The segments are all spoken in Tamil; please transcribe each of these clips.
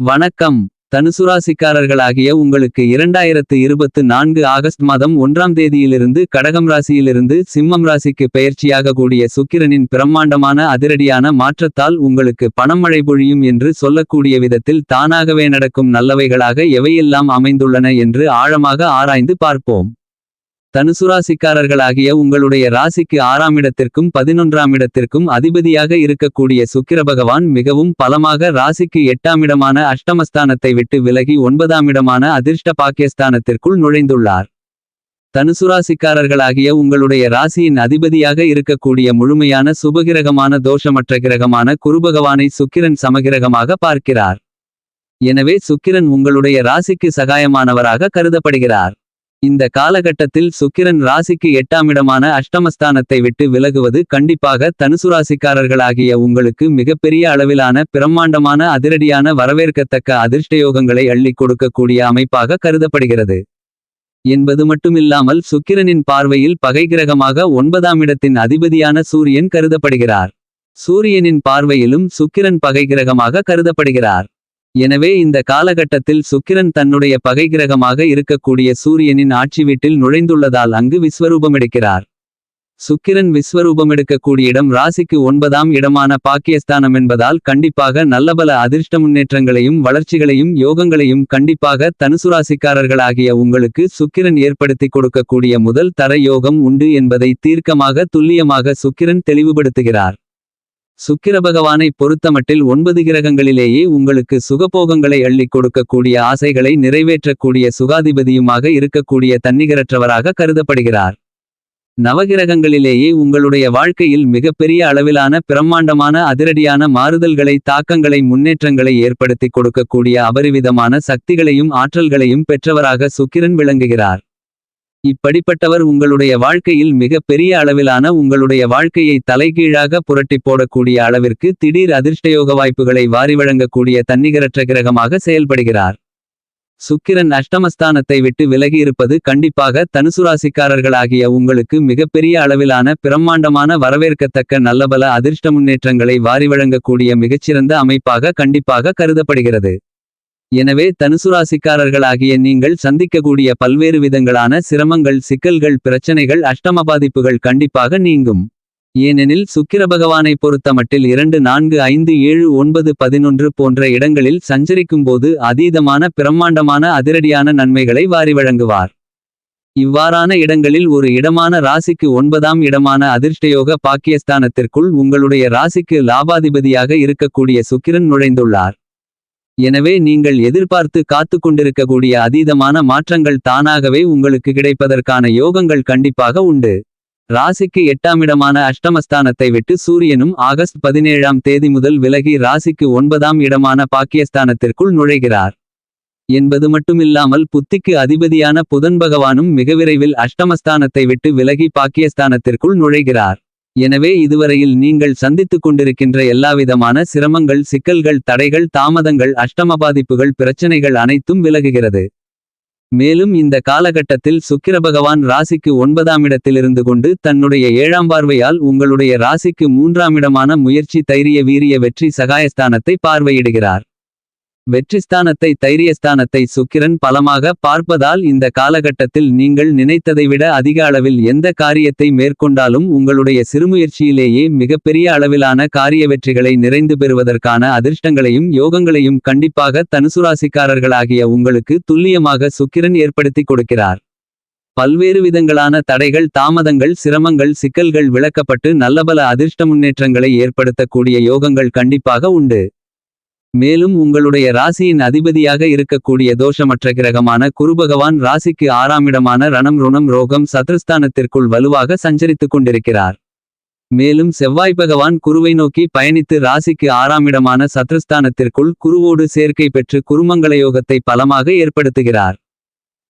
வணக்கம். தனுசுராசிக்காரர்களாகிய உங்களுக்கு இரண்டாயிரத்து இருபத்து நான்கு ஆகஸ்ட் மாதம் ஒன்றாம் தேதியிலிருந்து கடகம் ராசியிலிருந்து சிம்மம் ராசிக்கு பெயர்ச்சியாக கூடிய சுக்கிரனின் பிரம்மாண்டமான அதிரடியான மாற்றத்தால் உங்களுக்கு பணமழை பொழியும் என்று சொல்லக்கூடிய விதத்தில் தானாகவே நடக்கும் நல்லவைகளாக எவையெல்லாம் அமைந்துள்ளன என்று ஆழமாக ஆராய்ந்து பார்ப்போம். தனுசுராசிக்காரர்களாகிய உங்களுடைய ராசிக்கு ஆறாம் இடத்திற்கும் பதினொன்றாம் இடத்திற்கும் அதிபதியாக இருக்கக்கூடிய சுக்கிர பகவான் மிகவும் பலமாக ராசிக்கு எட்டாம் இடமான அஷ்டமஸ்தானத்தை விட்டு விலகி ஒன்பதாம் இடமான அதிர்ஷ்ட பாக்கியஸ்தானத்திற்குள் நுழைந்துள்ளார். தனுசுராசிக்காரர்களாகிய உங்களுடைய ராசியின் அதிபதியாக இருக்கக்கூடிய முழுமையான சுபகிரகமான தோஷமற்ற கிரகமான குருபகவானை சுக்கிரன் சமகிரகமாக பார்க்கிறார். எனவே சுக்கிரன் உங்களுடைய ராசிக்கு சகாயமானவராக கருதப்படுகிறார். இந்த காலகட்டத்தில் சுக்கிரன் ராசிக்கு எட்டாம் இடமான அஷ்டமஸ்தானத்தை விட்டு விலகுவது கண்டிப்பாக தனுசுராசிக்காரர்களாகிய உங்களுக்கு மிகப்பெரிய அளவிலான பிரம்மாண்டமான அதிரடியான வரவேற்கத்தக்க அதிர்ஷ்டயோகங்களை அள்ளிக் கொடுக்கக்கூடிய அமைப்பாக கருதப்படுகிறது. என்பது மட்டுமில்லாமல் சுக்கிரனின் பார்வையில் பகைகிரகமாக ஒன்பதாம் இடத்தின் அதிபதியான சூரியன் கருதப்படுகிறார். சூரியனின் பார்வையிலும் சுக்கிரன் பகைகிரகமாக கருதப்படுகிறார். எனவே இந்த காலகட்டத்தில் சுக்கிரன் தன்னுடைய பகைகிரகமாக இருக்கக்கூடிய சூரியனின் ஆட்சி வீட்டில் நுழைந்துள்ளதால் அங்கு விஸ்வரூபமெடுக்கிறார். சுக்கிரன் விஸ்வரூபமெடுக்கக்கூடிய இடம் ராசிக்கு ஒன்பதாம் இடமான பாக்கியஸ்தானம் என்பதால் கண்டிப்பாக நல்லபல அதிர்ஷ்ட முன்னேற்றங்களையும் வளர்ச்சிகளையும் யோகங்களையும் கண்டிப்பாக தனுசுராசிக்காரர்களாகிய உங்களுக்கு சுக்கிரன் ஏற்படுத்தி கொடுக்கக்கூடிய முதல் தர யோகம் உண்டு என்பதை தீர்க்கமாக துல்லியமாக சுக்கிரன் தெளிவுபடுத்துகிறார். சுக்கிர பகவானை பொறுத்தமட்டில் ஒன்பது கிரகங்களிலேயே உங்களுக்கு சுகபோகங்களை அள்ளிக் கொடுக்கக்கூடிய ஆசைகளை நிறைவேற்றக்கூடிய சுகாதிபதியுமாக இருக்கக்கூடிய தன்னிகரற்றவராக கருதப்படுகிறார். நவகிரகங்களிலேயே உங்களுடைய வாழ்க்கையில் மிகப்பெரிய அளவிலான பிரம்மாண்டமான அதிரடியான மாறுதல்களை தாக்கங்களை முன்னேற்றங்களை ஏற்படுத்தி கொடுக்கக்கூடிய அபரிவிதமான சக்திகளையும் ஆற்றல்களையும் பெற்றவராக சுக்கிரன் விளங்குகிறார். இப்படிப்பட்டவர் உங்களுடைய வாழ்க்கையில் மிக பெரிய அளவிலான உங்களுடைய வாழ்க்கையை தலைகீழாக புரட்டி போடக்கூடிய அளவிற்கு திடீர் அதிர்ஷ்டயோக வாய்ப்புகளை வாரி வழங்கக்கூடிய தன்னிகரற்ற கிரகமாக செயல்படுகிறார். சுக்கிரன் அஷ்டமஸ்தானத்தை விட்டு விலகியிருப்பது கண்டிப்பாக தனுசுராசிக்காரர்களாகிய உங்களுக்கு மிகப்பெரிய அளவிலான பிரம்மாண்டமான வரவேற்கத்தக்க நல்லபல அதிர்ஷ்ட முன்னேற்றங்களை வாரி வழங்கக்கூடிய மிகச்சிறந்த அமைப்பாக கண்டிப்பாக கருதப்படுகிறது. எனவே தனுசுராசிக்காரர்களாகிய நீங்கள் சந்திக்கக்கூடிய பல்வேறு விதங்களான சிரமங்கள் சிக்கல்கள் பிரச்சனைகள் அஷ்டம பாதிப்புகள் கண்டிப்பாக நீங்கும். ஏனெனில் சுக்கிர பகவானை பொறுத்தமட்டில் இரண்டு நான்கு ஐந்து ஏழு ஒன்பது பதினொன்று போன்ற இடங்களில் சஞ்சரிக்கும்போது அதீதமான பிரம்மாண்டமான அதிரடியான நன்மைகளை வாரி வழங்குவார். இவ்வாறான இடங்களில் ஒரு இடமான ராசிக்கு ஒன்பதாம் இடமான அதிர்ஷ்டயோக பாக்கியஸ்தானத்திற்குள் உங்களுடைய ராசிக்கு லாபாதிபதியாக இருக்கக்கூடிய சுக்கிரன் நுழைந்துள்ளார். எனவே நீங்கள் எதிர்பார்த்து காத்து கொண்டிருக்கக்கூடிய அதீதமான மாற்றங்கள் தானாகவே உங்களுக்கு கிடைப்பதற்கான யோகங்கள் கண்டிப்பாக உண்டு. ராசிக்கு எட்டாமிடமான அஷ்டமஸ்தானத்தை விட்டு சூரியனும் ஆகஸ்ட் பதினேழாம் தேதி முதல் விலகி ராசிக்கு ஒன்பதாம் இடமான பாக்கியஸ்தானத்திற்குள் நுழைகிறார். என்பது மட்டுமில்லாமல் புத்திக்கு அதிபதியான புதன் பகவானும் மிக விரைவில் அஷ்டமஸ்தானத்தை விட்டு விலகி பாக்கியஸ்தானத்திற்குள் நுழைகிறார். எனவே இதுவரையில் நீங்கள் சந்தித்துக் கொண்டிருக்கின்ற எல்லாவிதமான சிரமங்கள் சிக்கல்கள் தடைகள் தாமதங்கள் அஷ்டம பாதிப்புகள் பிரச்சனைகள் அனைத்தும் விலகுகிறது. மேலும் இந்த காலகட்டத்தில் சுக்கிர பகவான் ராசிக்கு ஒன்பதாம் இடத்திலிருந்து கொண்டு தன்னுடைய ஏழாம் பார்வையால் உங்களுடைய ராசிக்கு மூன்றாம் இடமான முயற்சி தைரிய வீரிய வெற்றி சகாயஸ்தானத்தை பார்வையிடுகிறார். வெற்றிஸ்தானத்தை தைரியஸ்தானத்தை சுக்கிரன் பலமாக பார்ப்பதால் இந்த காலகட்டத்தில் நீங்கள் நினைத்ததை விட அதிக அளவில் எந்த காரியத்தை மேற்கொண்டாலும் உங்களுடைய சிறுமுயற்சியிலேயே மிகப்பெரிய அளவிலான காரிய வெற்றிகளை நிறைந்து பெறுவதற்கான அதிர்ஷ்டங்களையும் யோகங்களையும் கண்டிப்பாக தனுசுராசிக்காரர்களாகிய உங்களுக்கு துல்லியமாக சுக்கிரன் ஏற்படுத்தி கொடுக்கிறார். பல்வேறு விதங்களான தடைகள் தாமதங்கள் சிரமங்கள் சிக்கல்கள் விளக்கப்பட்டு நல்லபல அதிர்ஷ்ட முன்னேற்றங்களை ஏற்படுத்தக்கூடிய யோகங்கள் கண்டிப்பாக உண்டு. மேலும் உங்களுடைய ராசியின் அதிபதியாக இருக்கக்கூடிய தோஷமற்ற கிரகமான குருபகவான் ராசிக்கு ஆறாமிடமான ரணம் ருணம் ரோகம் சத்ருஸ்தானத்திற்குள் வலுவாக சஞ்சரித்துக் கொண்டிருக்கிறார். மேலும் செவ்வாய் பகவான் குருவை நோக்கி பயணித்து ராசிக்கு ஆறாமிடமான சத்ருஸ்தானத்திற்குள் குருவோடு சேர்க்கை பெற்று குருமங்கள யோகத்தை பலமாக ஏற்படுத்துகிறார்.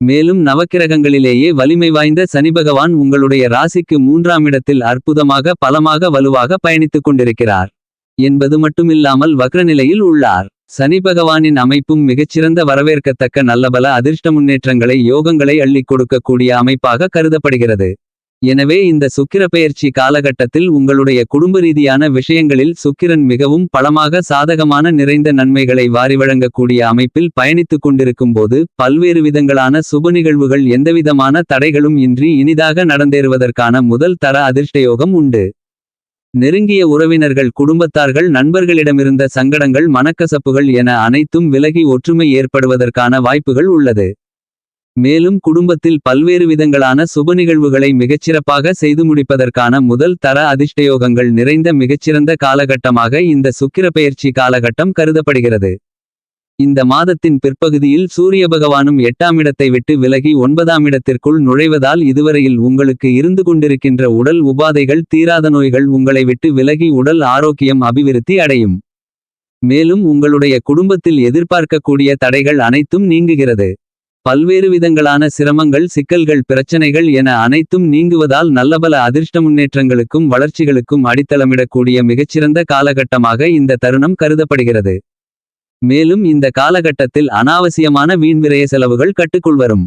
மேலும் நவக்கிரகங்களிலேயே வலிமை வாய்ந்த சனிபகவான் உங்களுடைய ராசிக்கு மூன்றாம் இடத்தில் அற்புதமாக பலமாக வலுவாக பயணித்துக் கொண்டிருக்கிறார். என்பது மட்டுமில்லாமல் வக்ரநிலையில் உள்ளார். சனி பகவானின் அமைப்பும் மிகச்சிறந்த வரவேற்கத்தக்க நல்லபல அதிர்ஷ்ட முன்னேற்றங்களை யோகங்களை அள்ளிக் கொடுக்கக்கூடிய அமைப்பாக கருதப்படுகிறது. எனவே இந்த சுக்கிரப்பெயர்ச்சி காலகட்டத்தில் உங்களுடைய குடும்ப ரீதியான விஷயங்களில் சுக்கிரன் மிகவும் பலமாக சாதகமான நிறைந்த நன்மைகளை வாரி வழங்கக்கூடிய அமைப்பில் பயணித்துக் கொண்டிருக்கும்போது பல்வேறு விதங்களான சுப நிகழ்வுகள் எந்தவிதமான தடைகளும் இன்றி இனிதாக நடந்தேறுவதற்கான முதல் தர அதிர்ஷ்டயோகம் உண்டு. நெருங்கிய உறவினர்கள் குடும்பத்தார்கள் நண்பர்களிடமிருந்த சங்கடங்கள் மனக்கசப்புகள் என அனைத்தும் விலகி ஒற்றுமை ஏற்படுவதற்கான வாய்ப்புகள் உள்ளது. மேலும் குடும்பத்தில் பல்வேறு விதங்களான சுப நிகழ்வுகளை மிகச்சிறப்பாக செய்து முடிப்பதற்கான முதல் தர அதிர்ஷ்டயோகங்கள் நிறைந்த மிகச்சிறந்த காலகட்டமாக இந்த சுக்கிரப்பெயர்ச்சி காலகட்டம் கருதப்படுகிறது. இந்த மாதத்தின் பிற்பகுதியில் சூரிய பகவானும் எட்டாம் இடத்தை விட்டு விலகி ஒன்பதாம் இடத்திற்குள் நுழைவதால் இதுவரையில் உங்களுக்கு இருந்து கொண்டிருக்கின்ற உடல் உபாதைகள் தீராத நோய்கள் உங்களை விட்டு விலகி உடல் ஆரோக்கியம் அபிவிருத்தி அடையும். மேலும் உங்களுடைய குடும்பத்தில் எதிர்பார்க்கக்கூடிய தடைகள் அனைத்தும் நீங்குகிறது. பல்வேறு விதங்களான சிரமங்கள் சிக்கல்கள் பிரச்சனைகள் என அனைத்தும் நீங்குவதால் நல்லபல அதிர்ஷ்ட முன்னேற்றங்களுக்கும் வளர்ச்சிகளுக்கும் அடித்தளமிடக்கூடிய மிகச்சிறந்த காலகட்டமாக இந்த தருணம் கருதப்படுகிறது. மேலும் இந்த காலகட்டத்தில் அனாவசியமான வீண்விரய செலவுகள் கட்டுக்குள் வரும்.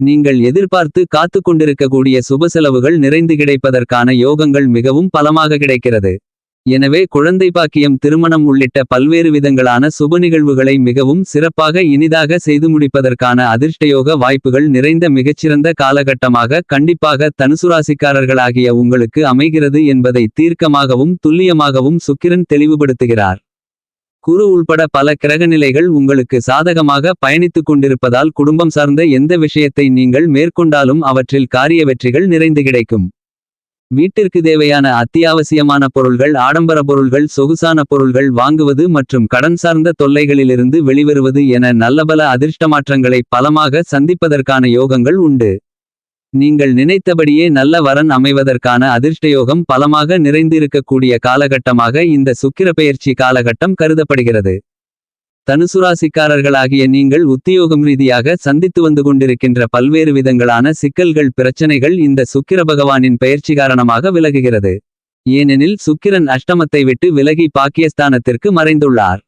நீங்கள் எதிர்பார்த்து காத்து கொண்டிருக்கக்கூடிய சுப செலவுகள் நிறைந்து கிடைப்பதற்கான யோகங்கள் மிகவும் பலமாக கிடைக்கிறது. எனவே குழந்தை பாக்கியம் திருமணம் உள்ளிட்ட பல்வேறு விதங்களான சுப நிகழ்வுகளை மிகவும் சிறப்பாக இனிதாக செய்து முடிப்பதற்கான அதிர்ஷ்டயோக வாய்ப்புகள் நிறைந்த மிகச்சிறந்த காலகட்டமாக கண்டிப்பாக தனுசுராசிக்காரர்களாகிய உங்களுக்கு அமைகிறது என்பதை தீர்க்கமாகவும் துல்லியமாகவும் சுக்கிரன் தெளிவுபடுத்துகிறார். குரு உள்பட பல கிரகநிலைகள் உங்களுக்கு சாதகமாக பயணித்துக் கொண்டிருப்பதால் குடும்பம் சார்ந்த எந்த விஷயத்தை நீங்கள் மேற்கொண்டாலும் அவற்றில் காரிய வெற்றிகள் நிறைந்து கிடைக்கும். வீட்டிற்கு தேவையான அத்தியாவசியமான பொருள்கள் ஆடம்பர பொருள்கள் சொகுசான பொருள்கள் வாங்குவது மற்றும் கடன் சார்ந்த தொல்லைகளிலிருந்து வெளிவருவது என நல்லபல அதிர்ஷ்டமாற்றங்களை பலமாக சந்திப்பதற்கான யோகங்கள் உண்டு. நீங்கள் நினைத்தபடியே நல்ல வரன் அமைவதற்கான அதிர்ஷ்டயோகம் பலமாக நிறைந்திருக்கக்கூடிய காலகட்டமாக இந்த சுக்கிரப்பெயர்ச்சி காலகட்டம் கருதப்படுகிறது. தனுசுராசிக்காரர்களாகிய நீங்கள் உத்தியோகம் ரீதியாக சந்தித்து வந்து கொண்டிருக்கின்ற பல்வேறு விதங்களான சிக்கல்கள் பிரச்சனைகள் இந்த சுக்கிர பகவானின் பெயர்ச்சி காரணமாக விலகுகிறது. ஏனெனில் சுக்கிரன் அஷ்டமத்தை விட்டு விலகி பாக்கியஸ்தானத்திற்கு மறைந்துள்ளார்.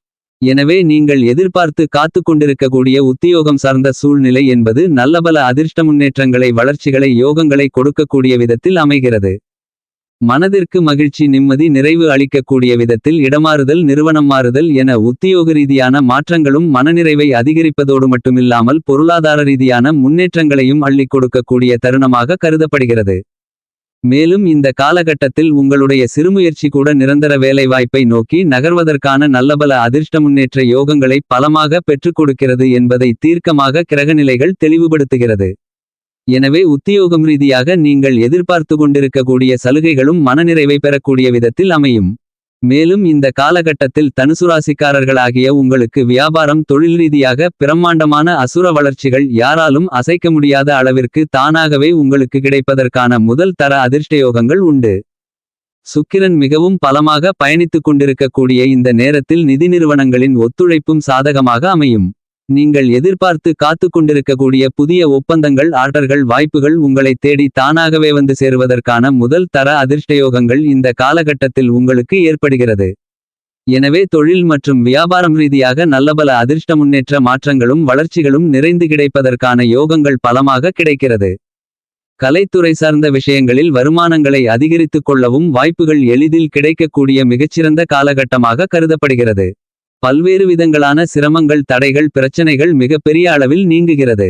எனவே நீங்கள் எதிர்பார்த்து காத்து கொண்டிருக்கக்கூடிய உத்தியோகம் சார்ந்த சூழ்நிலை என்பது நல்லபல அதிர்ஷ்ட முன்னேற்றங்களை வளர்ச்சிகளை யோகங்களை கொடுக்கக்கூடிய விதத்தில் அமைகிறது. மனதிற்கு மகிழ்ச்சி நிம்மதி நிறைவு அளிக்கக்கூடிய விதத்தில் இடமாறுதல் நிறுவனம் மாறுதல் என உத்தியோக ரீதியான மாற்றங்களும் மனநிறைவை அதிகரிப்பதோடு மட்டுமில்லாமல் பொருளாதார ரீதியான முன்னேற்றங்களையும் அள்ளிக் கொடுக்கக்கூடிய தருணமாக கருதப்படுகிறது. மேலும் இந்த காலகட்டத்தில் உங்களுடைய சிறுமுயற்சி கூட நிரந்தர வேலைவாய்ப்பை நோக்கி நகர்வதற்கான நல்லபல அதிர்ஷ்ட முன்னேற்ற யோகங்களை பலமாக பெற்றுக் கொடுக்கிறது என்பதை தீர்க்கமாக கிரகநிலைகள் தெளிவுபடுத்துகிறது. எனவே உத்தியோகம் ரீதியாக நீங்கள் எதிர்பார்த்து கொண்டிருக்கக்கூடிய சலுகைகளும் மனநிறைவை பெறக்கூடிய விதத்தில் அமையும். மேலும் இந்த காலகட்டத்தில் தனுசுராசிக்காரர்களாகிய உங்களுக்கு வியாபாரம் தொழில் ரீதியாக பிரம்மாண்டமான அசுர வளர்ச்சிகள் யாராலும் அசைக்க முடியாத அளவிற்கு தானாகவே உங்களுக்கு கிடைப்பதற்கான முதல் தர அதிர்ஷ்டயோகங்கள் உண்டு. சுக்கிரன் மிகவும் பலமாக பயணித்துக் கொண்டிருக்கக்கூடிய இந்த நேரத்தில் நிதி நிறுவனங்களின் ஒத்துழைப்பும் சாதகமாக அமையும். நீங்கள் எதிர்பார்த்து காத்து கொண்டிருக்கக்கூடிய புதிய ஒப்பந்தங்கள் ஆர்டர்கள் வாய்ப்புகள் உங்களை தேடி தானாகவே வந்து சேருவதற்கான முதல் தர அதிர்ஷ்டயோகங்கள் இந்த காலகட்டத்தில் உங்களுக்கு ஏற்படுகிறது. எனவே தொழில் மற்றும் வியாபாரம் ரீதியாக நல்லபல அதிர்ஷ்ட முன்னேற்ற மாற்றங்களும் வளர்ச்சிகளும் நிறைந்து கிடைப்பதற்கான யோகங்கள் பலமாக கிடைக்கிறது. கலைத்துறை சார்ந்த விஷயங்களில் வருமானங்களை அதிகரித்துக் கொள்ளவும் வாய்ப்புகள் எளிதில் கிடைக்கக்கூடிய மிகச்சிறந்த காலகட்டமாக கருதப்படுகிறது. பல்வேறு விதங்களான சிரமங்கள் தடைகள் பிரச்சனைகள் மிகப்பெரிய அளவில் நீங்குகிறது.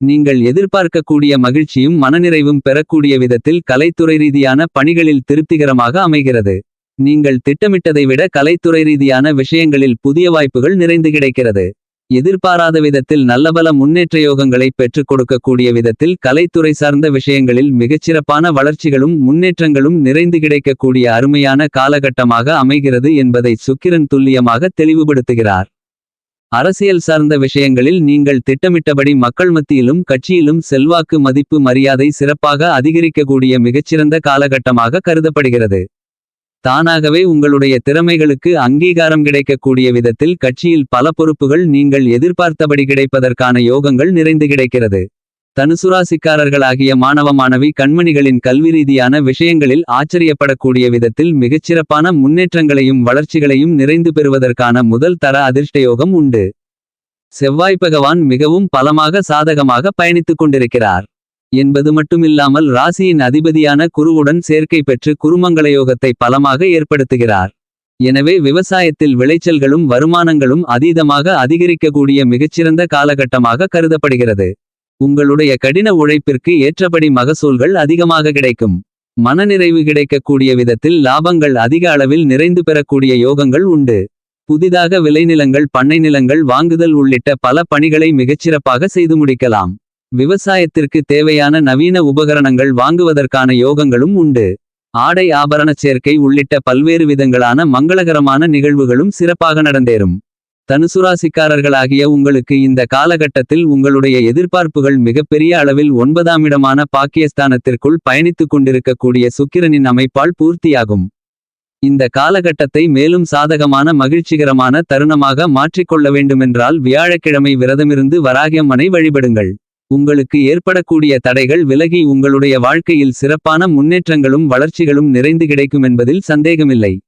நீங்கள் எதிர்பார்க்கக்கூடிய மகிழ்ச்சியும் மனநிறைவும் பெறக்கூடிய விதத்தில் கலைத்துறை ரீதியான பணிகளில் திருப்திகரமாக அமைகிறது. நீங்கள் திட்டமிட்டதை விட கலைத்துறை ரீதியான விஷயங்களில் புதிய வாய்ப்புகள் நிறைந்து கிடைக்கிறது. எதிர்பாராத விதத்தில் நல்லபல முன்னேற்ற யோகங்களை பெற்றுக் கொடுக்கக்கூடிய விதத்தில் கலைத்துறை சார்ந்த விஷயங்களில் மிகச்சிறப்பான வளர்ச்சிகளும் முன்னேற்றங்களும் நிறைந்து கிடைக்கக்கூடிய அருமையான காலகட்டமாக அமைகிறது என்பதை சுக்கிரன் துல்லியமாக தெளிவுபடுத்துகிறார். அரசியல் சார்ந்த விஷயங்களில் நீங்கள் திட்டமிட்டபடி மக்கள் மத்தியிலும் கட்சியிலும் செல்வாக்கு மதிப்பு மரியாதை சிறப்பாக அதிகரிக்கக்கூடிய மிகச்சிறந்த காலகட்டமாக கருதப்படுகிறது. தானாகவே உங்களுடைய திறமைகளுக்கு அங்கீகாரம் கிடைக்கக்கூடிய விதத்தில் கட்சியில் பல பொறுப்புகள் நீங்கள் எதிர்பார்த்தபடி கிடைப்பதற்கான யோகங்கள் நிறைந்து கிடைக்கிறது. தனுசுராசிக்காரர்களாகிய மாணவ மாணவி கண்மணிகளின் கல்வி ரீதியான விஷயங்களில் ஆச்சரியப்படக்கூடிய விதத்தில் மிகச்சிறப்பான முன்னேற்றங்களையும் வளர்ச்சிகளையும் நிறைந்து பெறுவதற்கான முதல் தர அதிர்ஷ்டயோகம் உண்டு. செவ்வாய் பகவான் மிகவும் பலமாக சாதகமாக பயணித்துக் கொண்டிருக்கிறார். என்பது மட்டுமில்லாமல் ராசியின் அதிபதியான குருவுடன் சேர்க்கை பெற்று குருமங்களயோகத்தை பலமாக ஏற்படுத்துகிறார். எனவே விவசாயத்தில் விளைச்சல்களும் வருமானங்களும் அதீதமாக அதிகரிக்கக்கூடிய மிகச்சிறந்த காலகட்டமாக கருதப்படுகிறது. உங்களுடைய கடின உழைப்பிற்கு ஏற்றபடி மகசூல்கள் அதிகமாக கிடைக்கும். மனநிறைவு கிடைக்கக்கூடிய விதத்தில் லாபங்கள் அதிக அளவில் நிறைந்து பெறக்கூடிய யோகங்கள் உண்டு. புதிதாக விளைநிலங்கள் பண்ணை நிலங்கள் வாங்குதல் உள்ளிட்ட பல பணிகளை மிகச்சிறப்பாக செய்து முடிக்கலாம். விவசாயத்திற்கு தேவையான நவீன உபகரணங்கள் வாங்குவதற்கான யோகங்களும் உண்டு. ஆடை ஆபரணச் சேர்க்கை உள்ளிட்ட பல்வேறு விதங்களான மங்களகரமான நிகழ்வுகளும் சிறப்பாக நடந்தேறும். தனுசுராசிக்காரர்களாகிய உங்களுக்கு இந்த காலகட்டத்தில் உங்களுடைய எதிர்பார்ப்புகள் மிகப்பெரிய அளவில் ஒன்பதாம் இடமான பாக்கியஸ்தானத்திற்குள் பயணித்துக் கொண்டிருக்கக்கூடிய சுக்கிரனின் அமைப்பால் பூர்த்தியாகும். இந்த காலகட்டத்தை மேலும் சாதகமான மகிழ்ச்சிகரமான தருணமாக மாற்றிக்கொள்ள வேண்டுமென்றால் வியாழக்கிழமை விரதமிருந்து வராகியம்மனை வழிபடுங்கள். உங்களுக்கு ஏற்படக்கூடிய தடைகள் விலகி உங்களுடைய வாழ்க்கையில் சிறப்பான முன்னேற்றங்களும் வளர்ச்சிகளும் நிறைந்து கிடைக்கும் என்பதில் சந்தேகமில்லை.